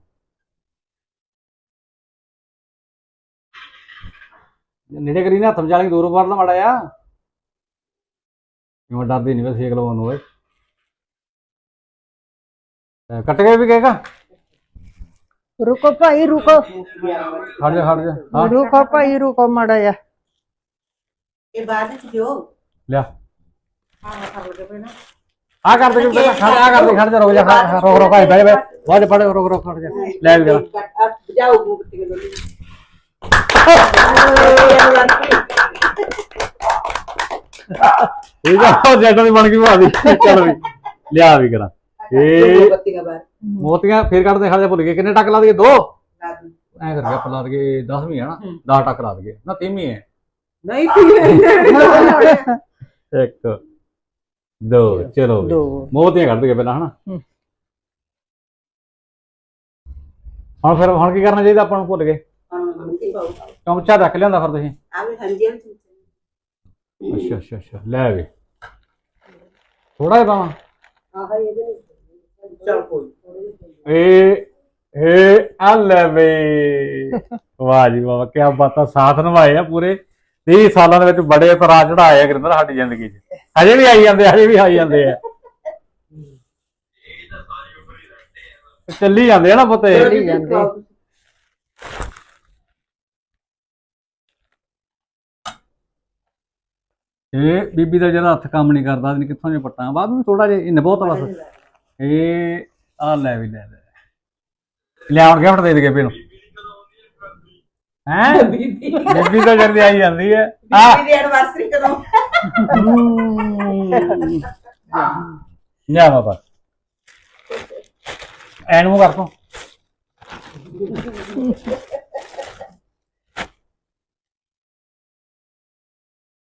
ਨੇੜੇ ਕਰੀ ਨਾ ਹੱਥ ਮਚਾਲੀ ਦੂਰੋਂ ਬਾਹਰ ਨਾ ਮਾੜਾ ਆ ਕਿਉਂ ਡਰਦੀ ਨਹੀਂ ਵੇ ਸੇਕ ਲਵਾਉਣ ਨੂੰ ਓਏ। ਅਹ ਕੱਟ ਕੇ ਵੀ ਕਹੇਗਾ ਰੁਕੋ ਭਾਈ ਰੁਕੋ। ਖੜ ਜਾ ਖੜ ਜਾ। ਹਾਂ। ਰੁਕੋ ਭਾਈ ਰੁਕੋ ਮੜਾ ਜਾ ਇਹ ਬਾਅਦ ਵਿੱਚ ਦਿਓ ਲਿਆ। ਹਾਂ ਕਰ ਲਗੇ ਪੈਣਾ ਆ ਕਰ ਦੇ ਪਹਿਲਾਂ ਖੜ ਆ ਕਰ ਦੇ ਖੜ ਜਾ ਰੁਕ ਜਾ ਰੁਕ ਰੁਕ ਆਈ ਬੈ ਬੈ ਬਾਅਦ ਪੜ ਰੁਕ ਰੁਕ ਖੜ ਜਾ। ਲੈ ਵੀ ਜਾਓ ਆ ਉਹ ਜੱਟ ਦੀ ਬਣ ਗਈ ਭਾਦੀ ਚੱਲ ਵੀ ਲਿਆ ਵੀ ਕਰਾਂ। ਇਹ ਮੋਤੀਆਂ ਫੇਰ ਕੱਢਦੇ ਖੜ ਜਾ ਭੁੱਲ ਗਏ। ਕਿੰਨੇ ਟੱਕ ਲਾ ਦਈਏ? ਦੋ। ਐ ਕਰਕੇ ਆਪਾਂ ਲਾ ਦਈਏ 10ਵੀਂ ਹੈ ਨਾ? 10 ਟੱਕ ਲਾ ਦਈਏ। ਨਾ ਤੀਵੀਂ ਹੈ। ਨਹੀਂ ਇੱਕ। ਦੋ ਚਲੋ ਵੀ। ਦੋ। ਮੋਤੀਆਂ ਕੱਢ ਦਈਏ ਪਹਿਲਾਂ ਹਨਾ? ਹੂੰ। ਹੁਣ ਫਿਰ ਹੁਣ ਕੀ ਕਰਨਾ ਚਾਹੀਦਾ ਆਪਾਂ ਨੂੰ ਭੁੱਲ ਗਏ? ਹਾਂ ਚਮਚਾ ਰੱਖ ਲਿਆਂਦਾ ਫਿਰ ਤੁਸੀਂ? ਅੱਛਾ ਅੱਛਾ ਅੱਛਾ ਲੈ ਵੀ। ਥੋੜਾ ਜਿਹਾ ਪਾਵਾਂ? ਆਹ ਇਹਦੇ ਚਲ ਕੋਈ ਇਹ ਇਹ ਆ ਲੈ ਵੇ। ਵਾਹ ਜੀ ਵਾਹ ਕੀ ਬਾਤਾਂ। ਸਾਥ ਨਿਭਾਏ ਆ ਪੂਰੇ। 30 ਸਾਲਾਂ ਦੇ ਵਿੱਚ ਬੜੇ ਉਤਰਾਅ ਚੜਾਏ ਆ ਗੁਰਿੰਦਰ ਸਾਡੀ ਜ਼ਿੰਦਗੀ 'ਚ। ਹਜੇ ਵੀ ਆਈ ਜਾਂਦੇ ਹਜੇ ਵੀ ਆਈ ਜਾਂਦੇ ਆ। ਚੱਲੀ ਜਾਂਦੇ ਆ ਨਾ ਪੁੱਤੇ ਚੱਲੀ ਜਾਂਦੇ। ਇਹ ਬੀਬੀ ਦਾ ਜਿਹੜਾ ਹੱਥ ਕੰਮ ਨਹੀਂ ਕਰਦਾ ਨਹੀਂ ਕਿੱਥੋਂ ਜੇ ਪੱਟਾਂ? ਬਾਅਦ ਵੀ ਥੋੜਾ ਜਿਹਾ ਇਹਨੇ ਬਹੁਤ ਬਸ। ਇਹ ਆ ਲੈ ਵੀ ਲੈ ਲੈ। ਲਿਆਉਣ ਗਿਫਟ ਦੇ ਦੇ ਕੇ ਨੂੰ। ਹੈ? ਬੀਬੀ। ਤਾਂ ਜਲਦੀ ਆਈ ਜਾਂਦੀ ਹੈ। ਆ ਬੀਬੀ ਦੀ ਐਨਵਰਸਰੀ ਕਦੋਂ? ਲਿਆ ਬਾਬਾ ਐਨ ਮੂੰਹ ਕਰ ਤੂੰ।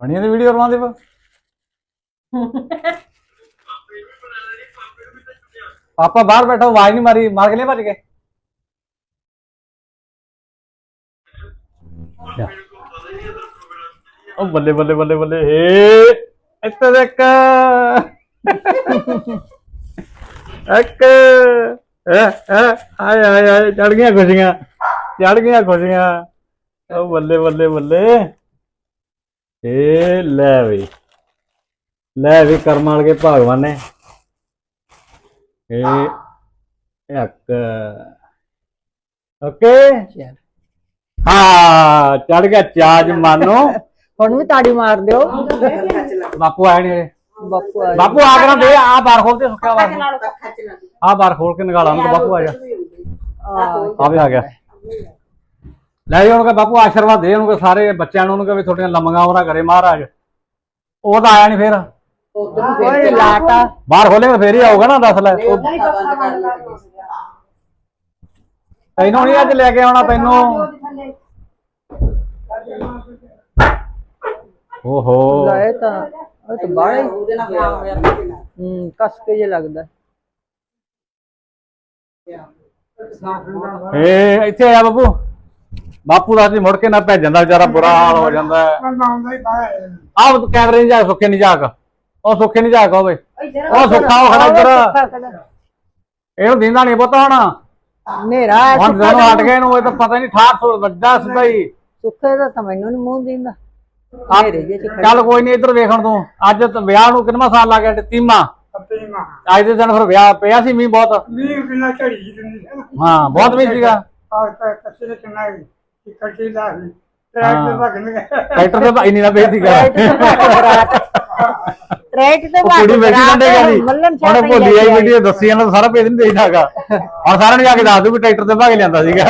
ਬਣੀ ਦੀ ਵੀਡੀਓ ਰਵਾਂ ਦੇ ਪਾ ਪਾਪਾ ਬਾਹਰ ਬੈਠਾ ਆਵਾਜ਼ ਨਹੀਂ ਮਾਰੀ ਮਾਰ ਕੇ ਨਹੀਂ ਭੱਜ ਗਏ। ਉਹ ਬੱਲੇ ਬੱਲੇ ਬੱਲੇ ਬੱਲੇ ਏ ਇੱਥੇ ਦੇਖ ਇੱਕ। ਐ ਆਏ ਆਏ ਆਏ ਚੜ ਗਈਆਂ ਖੁਸ਼ੀਆਂ ਚੜ ਗਈਆਂ ਖੁਸ਼ੀਆਂ। ਉਹ ਬੱਲੇ ਬੱਲੇ ਬੱਲੇ। ਏ ਲੈ ਵੀ। ਲੈ ਵੀ ਕਰਮ ਵਾਲ ਕੇ ਭਗਵਾਨ ਨੇ। ਇਹ ਇੱਕ। ਓਕੇ। ਚੱਲ। ਹਾਂ ਚੜ ਗਿਆ ਚਾਜ ਮਾਨੋ। ਹੁਣ ਵੀ ਤਾੜੀ ਮਾਰ ਦਿਓ। ਬਾਪੂ ਆਏ ਨੇ। ਬਾਪੂ ਆ ਬਾਪੂ ਆ ਦੇ ਬਾਰ ਖੋਲ ਕੇ ਸੁੱਕਿਆ ਬਾਰ ਆ ਬਾਰ ਖੋਲ ਕੇ ਨਿਕਾਲਾ ਉਹਨੂੰ ਬਾਪੂ ਆ ਜਾ। ਆ ਵੀ ਆ ਗਿਆ। ਲੈ ਜੀ ਉਹਨੂੰ ਕਹ ਬਾਪੂ ਆਸ਼ੀਰਵਾਦ ਦੇ ਉਹਨੂੰ ਕਹ ਸਾਰੇ ਬੱਚਿਆਂ ਨੂੰ ਉਹਨੂੰ ਕਹ ਵੀ ਤੁਹਾਡੀਆਂ ਲੰਮੀਆਂ ਉਮਰਾਂ ਕਰੇ ਮਹਾਰਾਜ। ਉਹ ਤਾਂ ਆਇਆ ਨਹੀਂ ਫੇਰ। ਓਏ ਬਾਹਰ ਖੋਲੇਗਾ ਫੇਰ ਹੀ ਆਊਗਾ ਨਾ ਦੱਸ ਲਾ। ਤੈਨੂੰ ਨਹੀਂ ਅੱਜ ਲੈ ਕੇ ਆਉਣਾ ਤੈਨੂੰ। ਓਹੋ। ਲਾਏ ਤਾਂ ਉਹ ਤਾਂ ਬਾਹਰ ਉਹਦੇ ਨਾਲ ਵਿਆਹ ਹੋਇਆ ਉਹਦੇ ਨਾਲ ਹੂੰ ਕਸ ਕੇ ਜੇ ਲੱਗਦਾ। ਏ ਇੱਥੇ ਆਇਆ ਬਾਪੂ। ਬਾਪੂ ਦਾ ਜੀ ਮੁੜ ਕੇ ਨਾ ਭੇਜਣ ਦਾ ਵਿਚਾਰਾ ਬੁਰਾ ਹਾਲ ਹੋ ਜਾਂਦਾ ਆਹ ਕੈਮਰੇ ਨਹੀਂ ਜਾ ਸੁੱਕੇ ਨਹੀਂ ਜਾਕ। ਉਹ ਸੁੱਕੇ ਨਹੀਂ ਜਾਕ ਹੋਵੇ ਉਹ ਸੁੱਖਾ ਉਹ ਖੜਾ ਇੱਧਰ। ਇਹਨੂੰ ਦਿੰਦਾ ਨਹੀਂ ਪੁੱਤ ਹੁਣ। ਮੇਰਾ ਹੁਣ ਜਦੋਂ ਹਟ ਗਏ ਇਹਨੂੰ ਇਹ ਤਾਂ ਪਤਾ ਨਹੀਂ ਠਾਠ ਸੋ ਵੱਡਾ ਹੀ। ਸੁੱਖੇ ਦਾ ਤਾਂ ਮੈਨੂੰ ਨੀ ਮੂੰਹ ਦਿੰਦਾ। ਆ- ਮੇਰੇ ਜੇ ਚ ਖੜਾ। ਚੱਲ ਕੋਈ ਨਹੀਂ ਇੱਧਰ ਵੇਖਣ ਤੂੰ। ਅੱਜ ਤਾਂ ਵਿਆਹ ਨੂੰ ਕਿੰਨਾ ਸਾਲ ਲੱਗ ਗਿਆ ਤੀਮਾ? ਅੱਜ ਦੇ ਦਿਨ ਫਿਰ ਵਿਆਹ ਪਿਆ ਸੀ ਮੀਂਹ ਬਹੁਤ। ਵੀਹ ਕਿੰਨਾ ਝੜੀ ਜੀ ਦਿੰਦੀ ਹੈ ਨਾ। ਹਾਂ ਬਹੁਤ ਮੀਂਹ ਸੀਗਾ। ਆ ਤਾਂ ਕੱਚੇ ਦੇ ਕਿੰਨਾ ਹੀ ਇਕੱਠੀ ਦਾ ਸੀ। ਟਰੈਕਟਰ ਦਾ ਕਿੰਨਾ ਟਰੈਕਟਰ ਤੇ ਭਾਈ ਨਹੀਂ ਨਾ ਵੇਚ ਸੀਗਾ ਟਰੈਕ ਤੇ ਉਹ ਕੁੜੀ ਵੇਚੀ ਕੰਡੇ ਗਈ ਮੱਲਣ ਉਹਨੇ ਭੋਲੀ ਆਈ ਵੀਡੀਓ ਦੱਸੀ ਇਹਨਾਂ ਨੂੰ ਸਾਰਾ ਭੇਜ ਨਹੀਂ ਦੇਈਦਾਗਾ ਹੁਣ ਸਾਰਿਆਂ ਨੂੰ ਜਾ ਕੇ ਦੱਸ ਦੂ ਵੀ ਟਰੈਕਟਰ ਤੇ ਭਾਗ ਲਿਆਂਦਾ ਸੀਗਾ।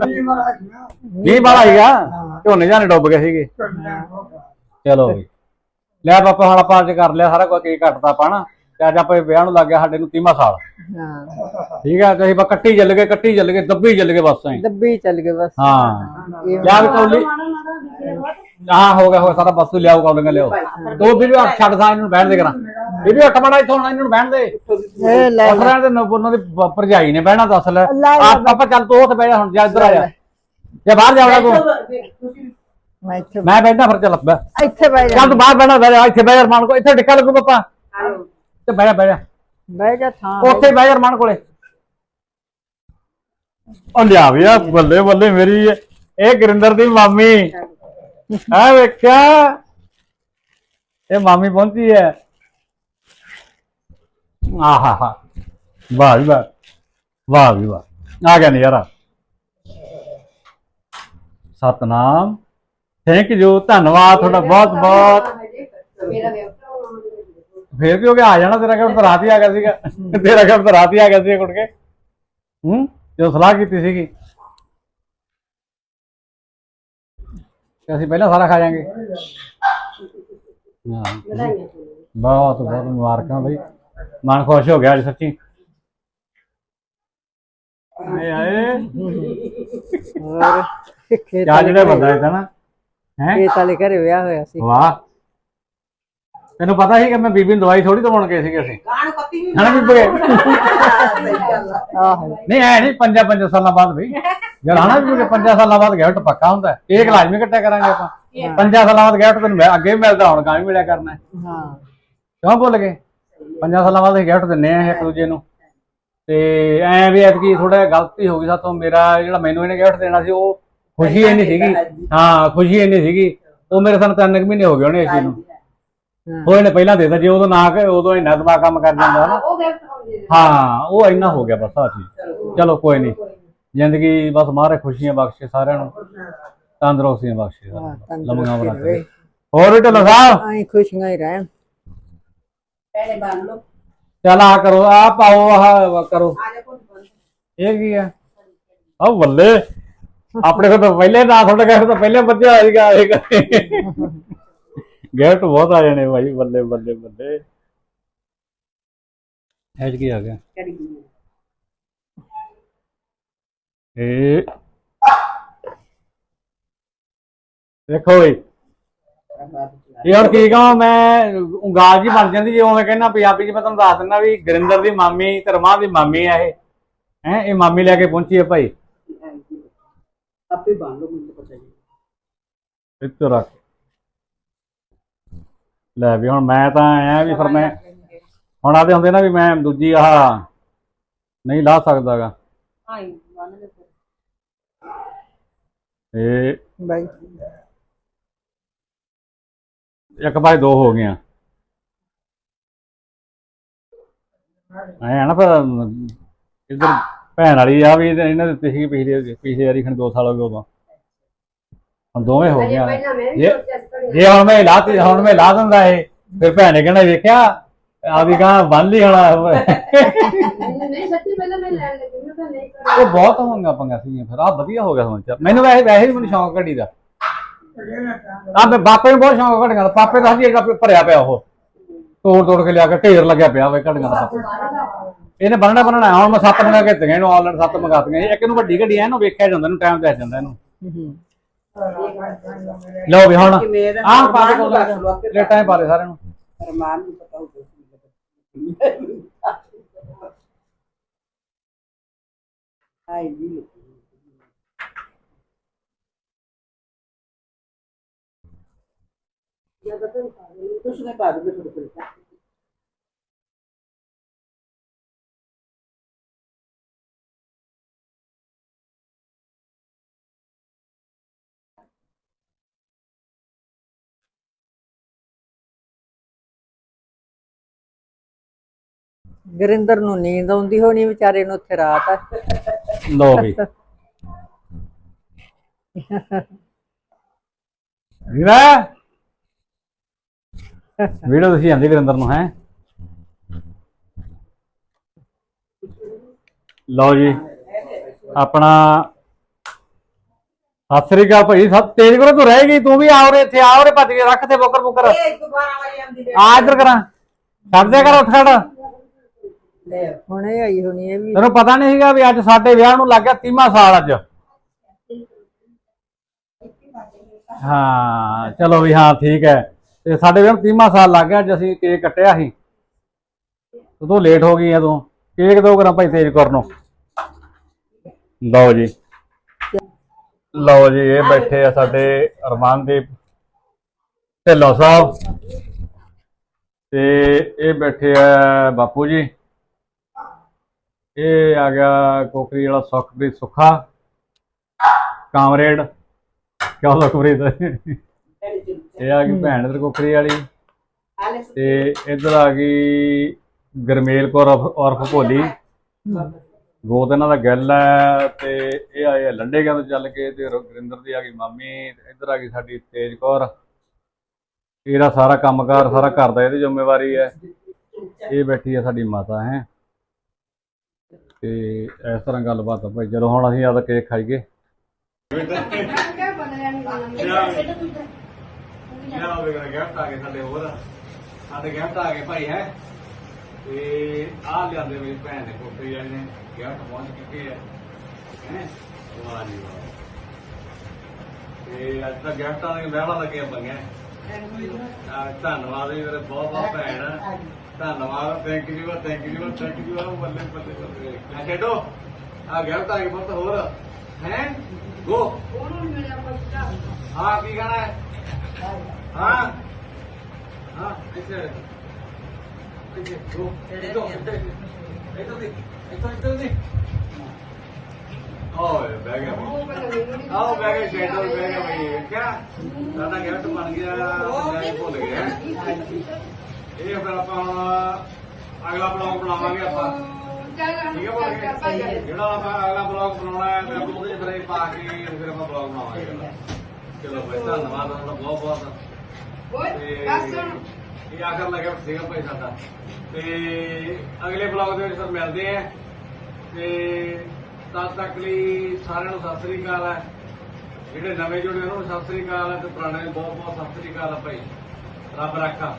ਵੀਹ ਵਾਲਾ ਸੀ ਨਾ ਮੀਂਹ ਬਾਲਾ ਸੀਗਾ। ਝੋਨੇ ਜਾਨੇ ਡੁੱਬ ਗਏ ਸੀਗੇ। ਝੋਨਾ ਹੋ ਗਿਆ। ਚਲੋ ਵੀ। ਲੈ ਪਾਪਾ ਹੁਣ ਆਪਾਂ ਅੱਜ ਕਰ ਲਿਆ ਸਾਰਾ ਕੁਝ ਕੀ ਘਟਦਾ ਪਾਣਾ ਤੇ ਅੱਜ ਆਪਾਂ ਵਿਆਹ ਨੂੰ ਲੱਗ ਗਿਆ ਸਾਡੇ ਨੂੰ 30ਵਾਂ ਸਾਲ। ਹਾਂ। ਠੀਕ ਹੈ ਤੇ ਬਸ ਕੱਟੀ ਚੱਲ ਗਏ ਕੱਟੀ ਚੱਲ ਗਏ ਦੱਬੀ ਚੱਲ ਗਏ ਬਸ ਐਂ ਦੱਬੀ ਚੱਲ ਗਏ ਬਸ। ਹਾਂ। ਵੀ ਕੌਲੀ ਹਾਂ ਹੋ ਗਿਆ ਹੋ ਗਿਆ ਸਾਰਾ ਬਸ ਤੂੰ ਲਿਆਓ ਕੌਲੀਆਂ ਲਿਆਓ ਦੋ ਵੀਡੀਓ ਛੱਡ ਸਾਂ ਇਹਨੂੰ ਬਹਿਣ ਦੇ ਕਰਾਂ। ਵੀਡੀਓ ਟਮਾਟਾ ਇੱਥੋਂ ਹੁਣ ਇਹਨਾਂ ਨੂੰ ਬਹਿਣ ਦੇ। ਇਹ ਲੈ ਰਹਿਣ ਦੇ ਨ- ਉਹਨਾਂ ਦੀ ਭ- ਭਰਜਾਈ ਨੇ ਬਹਿਣਾ ਦੱਸ ਲੈ। ਲੈ ਲੈ। ਆਪ ਪਾਪਾ ਚੱਲ ਤੂੰ ਉੱਥੇ ਬਹਿ ਜਾ ਹੁਣ ਜਾ ਇੱਧਰ ਆ ਜਾ। ਜੇ ਬਾਹਰ ਜਾਵੜਾ ਤੂੰ। ਮੈਂ ਇੱਥੇ ਮੈਂ ਫਿਰ ਚੱਲ ਬਹਿ। ਇੱਥੇ ਬਹਿ ਜਾ। ਚੱਲ ਤੂੰ ਬਾਹਰ ਬਹਿਣਾ ਬਹਿ ਜਾ ਇੱਥੇ ਬਹਿ ਜਾ ਰਮਾਨ ਕੋ ਇੱਥੇ ਟਿੱਕਾ ਲੱਗੂ ਪਾਪਾ ਤੇ ਬਹਿ ਜਾ ਬਹਿ ਜਾ। ਬਹਿ ਜਾ ਥਾਂ। ਉੱਥੇ ਬਹਿ ਜਾ ਰਮਾਨ ਕੋਲੇ। ਉਹ ਲਿਆ ਵੀ ਆ ਬੱਲੇ ਬੱਲੇ ਮੇਰੀ ਇਹ- ਇਹ ਗੁਰਿੰਦਰ ਦੀ ਮਾਮੀ। ਆ ਵੇਖਿਆ? ਇਹ ਮਾਮੀ ਪਹੁੰਚੀ ਹੈ। ਆਹਾ ਵਾਹ ਵੀ ਵਾਹ। ਵਾਹ ਵੀ ਵਾਹ। ਆ ਗਿਆ ਨਜ਼ਾਰਾ। ਸਤਨਾਮ। ਥੈਂਕ ਯੂ ਧੰਨਵਾਦ ਤੁਹਾਡਾ ਬਹੁਤ ਬਹੁਤ। ਮੇਰਾ ਫੇਰ ਵੀ ਹੋ ਗਿਆ ਆ ਜਾਣਾ ਤੇਰਾ ਕੰਮ ਤਾਂ ਰਾਤ ਹੀ ਆ ਗਿਆ ਸੀਗਾ। ਤੇਰਾ ਕੰਮ ਤਾਂ ਰਾਤ ਹੀ ਆ ਗਿਆ ਸੀ ਕੁੜ ਕੇ ਹੂੰ? ਜੋ ਸਲਾਹ ਕੀਤੀ ਸੀਗੀ। ਕਿ ਅਸੀਂ ਪਹਿਲਾਂ ਸਾਰਾ ਖਾ ਜਾਾਂਗੇ। ਹਾਂ। ਬਹੁਤ ਬਹੁਤ ਮੁਬਾਰਕਾਂ ਬਈ। ਮਨ ਖੁਸ਼ ਹੋ ਗਿਆ ਅੱਜ ਸੱਚੀ। ਆਏ ਆਏ। ਹੋਰ ਕਿਆ ਜਿਹੜਾ ਬੰਦਾ ਹੈ ਨਾ ਹੈ? ਖੇਤ ਵਾਲੇ ਘਰੇ ਵਿਆਹ ਹੋਇਆ ਸੀ। ਵਾਹ। ਤੈਨੂੰ ਪਤਾ ਸੀ ਕਿ ਮੈਂ ਬੀਬੀ ਨੂੰ ਦਵਾਈ ਥੋੜੀ ਦਵਾਉਣ ਗਏ ਸੀਗੇ ਅਸੀਂ। ਗਾਣ ਕੱਤੀ ਵੀ ਹਣਾ ਬੀਬੀ? ਸਹੀ ਗੱਲ ਆ। ਆਹੋ। ਨਹੀਂ ਐ ਨਹੀਂ ਪੰਜਾਂ ਪੰਜਾਂ ਸਾਲਾਂ ਬਾਅਦ ਬਈ। ਜਦ ਹਨਾ ਵੀ ਪੰਜਾਂ ਸਾਲਾਂ ਬਾਅਦ ਗਿਫਟ ਪੱਕਾ ਹੁੰਦਾ। ਹੈ। ਇਹ ਲਾਜ਼ਮੀ ਇਕੱਠਾ ਕਰਾਂਗੇ ਆਪਾਂ। ਪੰਜਾਂ ਸਾਲਾਂ ਬਾਅਦ ਗਿਫਟ ਤੈਨੂੰ ਮੈਂ ਅੱਗੇ ਵੀ ਮਿਲਦਾ ਹੁਣ ਗਾਂ ਵੀ ਮਿਲਿਆ ਕਰਨਾ। ਹੈ। ਹਾਂ ਕਿਉਂ ਭੁੱਲ ਗਏ? ਪੰਜਾਂ ਸਾਲਾਂ ਬਾਅਦ ਅਸੀਂ ਗਿਫਟ ਦਿੰਨੇ ਆ ਇੱਕ ਦੂਜੇ ਨੂੰ। ਤੇ ਐ ਵੀ ਐਤਕੀ ਥੋੜਾ ਗਲਤੀ ਹੋ ਗਈ ਸਾਤੋਂ। ਮੇਰਾ ਜਿਹੜਾ ਮੈਨੂੰ ਇਹਨੇ ਗਿਫਟ ਦੇਣਾ ਸੀ ਉਹ ਖੁਸ਼ੀ ਇੰਨੀ ਸੀਗੀ। ਹਾਂ ਖੁਸ਼ੀ ਇੰਨੀ ਸੀਗੀ। ਉਹ ਮੇਰੇ ਸਾਨੂੰ ਤਿੰਨ ਕੁ ਮਹੀਨੇ ਹੋ ਗਏ ਹੋਣੇ ਇਸ ਚੀਜ਼ ਨੂੰ। ਉਹ ਇਹਨੇ ਪਹਿਲਾਂ ਦੇਤਾ ਜੇ ਉਦੋਂ ਨਾ ਕਿ ਉਦੋਂ ਇੰਨਾ ਦਿਮਾਗ ਕੰਮ ਕਰ ਜਾਂਦਾ ਨਾ। ਉਹ ਗਿਫਟ ਹੋਣੀ ਹਾਂ ਉਹ ਇੰਨਾ ਹੋ ਗਿਆ ਬਸ ਆ ਚੀਜ਼। ਚਲੋ ਕੋਈ ਨਹੀਂ ਜ਼ਿੰਦਗੀ ਬਸ ਮਾਰੇ ਖੁਸ਼ੀਆਂ ਬਖਸ਼ੇ ਸਾਰਿਆਂ ਨੂੰ। ਤੰਦਰੁਸਤੀਆਂ ਬਖਸ਼ੇ ਸਾਰਿਆਂ ਨੂੰ। ਤੰਦਰੁਸਤੀ ਲੰਮੀਆਂ ਉਮਰਾਂ। ਕਰੇ ਹੋਰ ਢਿੱਲੋਂ ਸਾਹਿਬ? ਆਈ ਖੁਸ਼ੀਆਂ ਹੀ ਰਹਿਣ। ਪਹਿਲੇ ਬੰਨ ਲਓ। ਚੱਲ ਆ ਕਰੋ ਆ ਪਾਓ ਕਰੋ। ਆ ਬੰਨ ਇਹ ਕੀ ਆ? ਆ ਬੱਲੇ। ਆਪਣੇ ਕੋਲ ਤਾਂ ਪਹਿਲੇ ਨਾ ਤੁਹਾਡੇ ਤਾਂ ਪਹਿਲੇ ਬੱਚਾ ਆ ਸੀਗਾ ਇਹ ਗਿਫਟ ਬਹੁਤ ਆ ਜਾਣੇ ਭਾਈ ਬੱਲੇ ਬੱਲੇ ਬੱਲੇ। ਐਜ ਕੀ ਆ ਗਿਆ? ਇਹ ਦੇਖੋ ਇਹ ਹੁਣ ਕੀ ਕਹਾਂ ਮੈਂ ਉਂਗਾਲ ਜੀ ਬਣ ਜਾਂਦੀ ਜੇ ਉਵੇਂ ਕਹਿੰਦਾ ਪੰਜਾਬੀ ਚ ਮੈਂ ਤੁਹਾਨੂੰ ਦੱਸ ਦਿੰਦਾ ਵੀ ਗੁਰਿੰਦਰ ਦੀ ਮਾਮੀ ਤੇ ਰਮਾ ਦੀ ਮਾਮੀ ਆ ਇਹ। ਹੈ ਇਹ ਮਾਮੀ ਲੈ ਕੇ ਪਹੁੰਚੀ ਹੈ ਭਾਈ। ਆਪੇ ਬੰਨ ਲਓ ਮੈਨੂੰ ਪਤਾ ਨਹੀਂ ਇੱਥੇ ਰੱਖ। ਲੈ ਵੀ ਹੁਣ ਮੈਂ ਤਾਂ ਆਇਆ ਵੀ ਫਿਰ ਮੈਂ ਹੁਣ ਆਦੇ ਹੁੰਦੇ ਨਾ ਵੀ ਮੈਂ ਦੂਜੀ ਆਹ ਨਹੀਂ ਲਾ ਸਕਦਾਗਾ। ਹਾਂ ਬੰਨ ਲੈ ਇਹ ਬਾਈ। ਇੱਕ ਬਾਈ ਦੋ ਹੋ ਗਈਆਂ। ਐ ਨਾ ਫਿਰ ਇਧਰ ਭੈਣ ਵਾਲੀ ਆ ਵੀ ਇਹਨਾਂ ਦੇ ਦਿੱਤੀ ਸੀ ਪਿਛਲੇ ਪਿਛਲੇ ਵਾਰੀ ਖਣ 2 ਸਾਲ ਹੋ ਗਏ ਉਦੋਂ। ਹੁਣ ਦੋਵੇਂ ਹੋ ਗਈਆਂ ਜੇ ਜੇ ਹੁਣ ਮੈਂ ਲਾਤੀ ਹੁਣ ਮੈਂ ਲਾ ਦਿੰਦਾ ਇਹ। ਫਿਰ ਭੈਣ ਨੇ ਕਹਿਣਾ ਵੇਖਿਆ ਆਦੀ ਕਹਾਂ ਬੰਨ ਲਈ ਹੁਣ ਨਹੀਂ ਸੱਚੀ ਪਹਿਲਾਂ ਮੈਂ ਲੈਣ ਲੱਗੀ ਮੈਂ ਤਾਂ ਨਹੀਂ ਕਰ ਉਹ ਬਹੁਤ ਹੋਣਗਾ ਪੰਗਾ ਸੀ ਫਿਰ ਆ ਵਧੀਆ ਹੋ ਗਿਆ ਸਮਾਂ ਮੈਨੂੰ ਵੈਸੇ ਵੈਸੇ ਵੀ ਮੈਨੂੰ ਸ਼ੌਂਕ ਘੜੀ ਦਾ। ਆ ਮੈਂ ਬਾਪੇ ਨੂੰ ਬਹੁਤ ਸ਼ੌਂਕ ਘੜੀਆਂ ਦਾ। ਪਾਪੇ ਦਾ ਹਜੀ ਭਰਿਆ ਪਿਆ ਉਹ। ਤੋੜ ਤੋੜ ਕੇ ਲਿਆ ਕੇ ਢੇਰ ਲੱਗਿਆ ਪਿਆ ਹੋਵੇ ਘੜੀਆਂ ਦਾ ਪਾਪੇ ਇਹਨੇ ਬੰਨਣਾ ਬੰਨਣਾ। ਹੁਣ ਮੈਂ ਸੱਤ ਮੰਗਾ ਕੇ ਦਿੱਤੀਆਂ ਇਹਨੂੰ ਆਨਲਾਈਨ ਸੱਤ ਮੰਗਾਤੀਆਂ। ਇੱਕ ਇਹਨੂੰ ਵੱਡੀ ਘੜੀ ਐ ਇਹਨੂੰ ਵੇਖਿਆ ਜਾਂਦਾ ਇਹਨੂੰ ਟਾਈਮ ਆ ਜਾਂਦਾ ਇਹਨੂੰ। ਹੂੰ। ਲਓ ਵੀ ਹੁਣ ਆਹ ਪਾ ਦੇ ਕੋਲ ਪਲੇਟਾਂ 'ਚ ਪਾ ਦੇ ਸਾਰਿਆਂ ਨੂੰ ਰਮਾਨ ਨੂੰ ਪਤਾ ਹੋਊਗਾ ਆਈ ਜੀ ਯਾ ਬਤਨ ਪਾ ਦੇ ਤੁਸੀਂ ਨੇ ਪਾ ਦੇ ਮੇਰੇ ਕੋਲ ਗਰਿੰਦਰ ਨੂੰ ਨੀਂਦ ਆਉਂਦੀ ਹੋਣੀ ਵਿਚਾਰੇ ਨੂੰ ਉੱਥੇ ਰਾਤ ਆ। ਲਓ ਵੀ। ਵੀਰਾ? ਵੀਡੀਓ ਤੁਸੀਂ ਆਂਦੀ ਗੁਰਿੰਦਰ ਨੂੰ ਹੈ? ਲਓ ਜੀ ਆਪਣਾ ਸਤਿ ਸ੍ਰੀ ਅਕਾਲ ਭਾਈ ਸਭ ਤੇਰੀ ਕੋਲ ਤੂੰ ਰਹਿ ਗਈ ਤੂੰ ਵੀ ਆਉਰੇ ਇੱਥੇ ਆਉਰੇ ਭੱਜ ਕੇ ਰੱਖ ਤੇ ਬੋਕਰ ਬੋਕਰ। ਆ ਇੱਧਰ ਕਰਾਂ। ਛੱਡ ਕਰ ਉੱਠ ਖੜ। ਹੁਣੇ ਆਈ ਹੋਣੀ ਇਹ ਵੀ। ਤੈਨੂੰ ਪਤਾ ਨਹੀਂ ਸੀਗਾ ਵੀ ਅੱਜ ਸਾਡੇ ਵਿਆਹ ਨੂੰ ਲੱਗ ਗਿਆ 30ਵਾਂ ਸਾਲ ਅੱਜ। ਹਾਂ ਚਲੋ ਵੀ ਹਾਂ ਠੀਕ ਹੈ। ਤੇ ਸਾਡੇ ਵਿਆਹ ਨੂੰ 30ਵਾਂ ਸਾਲ ਲੱਗ ਗਿਆ ਅੱਜ ਅਸੀਂ ਕੇਕ ਕੱਟਿਆ ਸੀ। ਤੇ ਤੂੰ ਲੇਟ ਹੋ ਗਈ ਆ ਤੂੰ। ਕੇਕ ਦੋ ਕਰਾਂ ਭਾਈ ਤੇਜ ਕਰਨ ਨੂੰ। ਲਓ ਜੀ। ਲਓ ਜੀ ਇਹ ਬੈਠੇ ਆ ਸਾਡੇ ਅਰਮਾਨਦੀਪ ਢਿੱਲੋਂ ਸਾਹਿਬ। ਤੇ ਇਹ ਬੈਠੇ ਆ ਬਾਪੂ ਜੀ। ਇਹ ਆ ਗਿਆ ਕੋਕਰੀ ਵਾਲਾ ਸੁਖਪ੍ਰੀਤ ਸੁੱਖਾ। ਕਾਮਰੇਡ। ਕਿਉਂ ਸੁਖਪ੍ਰੀਤ ਇਹ ਆ ਗਈ ਭੈਣ ਇਧਰ ਕੋਕਰੀ ਵਾਲੀ। ਤੇ ਇਧਰ ਆ ਗਈ ਗਰਮੇਲ ਕੌਰ ਉਰਫ ਭੋਲੀ। ਗੋਤ ਇਹਨਾਂ ਦਾ ਗੱਲ ਹੈ ਤੇ ਇਹ ਆਏ ਲੰਡੇਗਾ ਤੋਂ ਚੱਲ ਕੇ ਤੇ ਗੁਰਿੰਦਰ ਦੀ ਆ ਗਈ ਮਾਮੀ ਇਧਰ ਆ ਗਈ ਸਾਡੀ ਤੇਜ ਕੌਰ। ਇਹਦਾ ਸਾਰਾ ਕੰਮਕਾਰ ਸਾਰਾ ਘਰ ਦਾ ਇਹਦੀ ਜ਼ਿੰਮੇਵਾਰੀ ਹੈ। ਇਹ ਬੈਠੀ ਹੈ ਸਾਡੀ ਮਾਤਾ ਹੈ। ਤੇ ਇਸ ਤਰ੍ਹਾਂ ਗੱਲਬਾਤ ਆ ਭਾਈ ਚਲੋ ਹੁਣ ਅਸੀਂ ਆਦਾ ਕੇਕ ਖਾਈਏ। ਕਿਆ ਹੋ ਗਿਆ ਗਿਫਟ ਆ ਗਏ ਸਾਡੇ ਹੋਰ ਸਾਡੇ ਗਿਫਟ ਆ ਗਏ ਭਾਈ ਹੈ ਤੇ ਆ ਲਿਆਂਦੇ ਮੇਰੀ ਭੈਣ ਦੇ ਕੋਠੇ ਵਾਲੇ ਨੇ ਗਿਫਟ ਪਹੁੰਚ ਚੁੱਕੇ ਆ ਹੈ ਵਾਹ ਜੀ ਵਾਹ ਤੇ ਅੱਜ ਤਾਂ ਗਿਫਟਾਂ ਦੇ ਵਿਆਹਾਂ ਲੱਗੀਆਂ ਪਈਆਂ ਧੰਨਵਾਦ ਜੀ, ਮੇਰੇ ਬਹੁਤ ਬਹੁਤ ਭੈਣ ਧੰਨਵਾਦ thank you thank you thank you ਬੱਲੇ ਬੱਲੇ ਬੱਲੇ। ਲੈ ਛੱਡੋ ਆ ਗਿਫਟ ਆ ਗਏ ਬਹੁਤ ਹੋਰ। ਹੈ? ਗੋ ਹਾਂ ਕੀ ਕਹਣਾ ਹੈ? ਹਾਂ। ਹਾਂ ਇੱਥੇ ਇੱਥੇ ਗੋ ਇੱਥੋਂ ਇੱਥੇ। ਇੱਥੋਂ ਦੀ ਇੱਥੋਂ ਇੱਥੋਂ ਦੀ। ਓਏ ਬਹਿ ਗਿਆ ਬਈ। ਆਓ ਬਹਿ ਗਏ ਸ਼ੈਡੋ ਬਹਿ ਗਿਆ ਬਈ। ਕਿਆ ਸਾਡਾ ਗਿਫਟ ਬਣ ਗਿਆ ਭੁੱਲ ਗਿਆ। ਇਹ ਫਿਰ ਆਪਾਂ ਹੁਣ ਅਗਲਾ ਬਲੌਗ ਬਣਾਵਾਂਗੇ ਆਪਾਂ। ਠੀਕ ਹੈ ਜਿਹੜਾ ਆਪਾਂ ਅਗਲਾ ਬਲੌਗ ਬਣਾਉਣਾ ਹੈ ਤੇ ਆਪਾਂ ਉਹਦੇ 'ਚ ਫਿਰ ਇਹ ਪਾ ਕੇ ਫਿਰ ਆਪਾਂ ਬਲੌਗ ਬਣਾਵਾਂਗੇ। ਚਲੋ ਭਾਈ ਧੰਨਵਾਦ ਤੁਹਾਡਾ ਬਹੁਤ ਬਹੁਤ। ਤੇ ਇਹ ਆਖਰ ਲੱਗਿਆ ਸੀਗਾ ਭਾਈ ਸਾਡਾ। ਤੇ ਅਗਲੇ ਬਲੌਗ ਦੇ ਵਿੱਚ ਫਿਰ ਮਿਲਦੇ ਆ ਤੇ ਤਦ ਤੱਕ ਲਈ ਸਾਰਿਆਂ ਨੂੰ ਸਤਿ ਸ੍ਰੀ ਅਕਾਲ ਹੈ। ਜਿਹੜੇ ਨਵੇਂ ਜੁੜੇ ਉਹਨਾਂ ਨੂੰ ਸਤਿ ਸ੍ਰੀ ਅਕਾਲ ਹੈ ਤੇ ਪੁਰਾਣੇ ਨੂੰ ਬਹੁਤ ਬਹੁਤ ਸਤਿ ਸ੍ਰੀ ਅਕਾਲ ਹੈ ਭਾਈ। ਰੱਬ ਰਾਖਾ।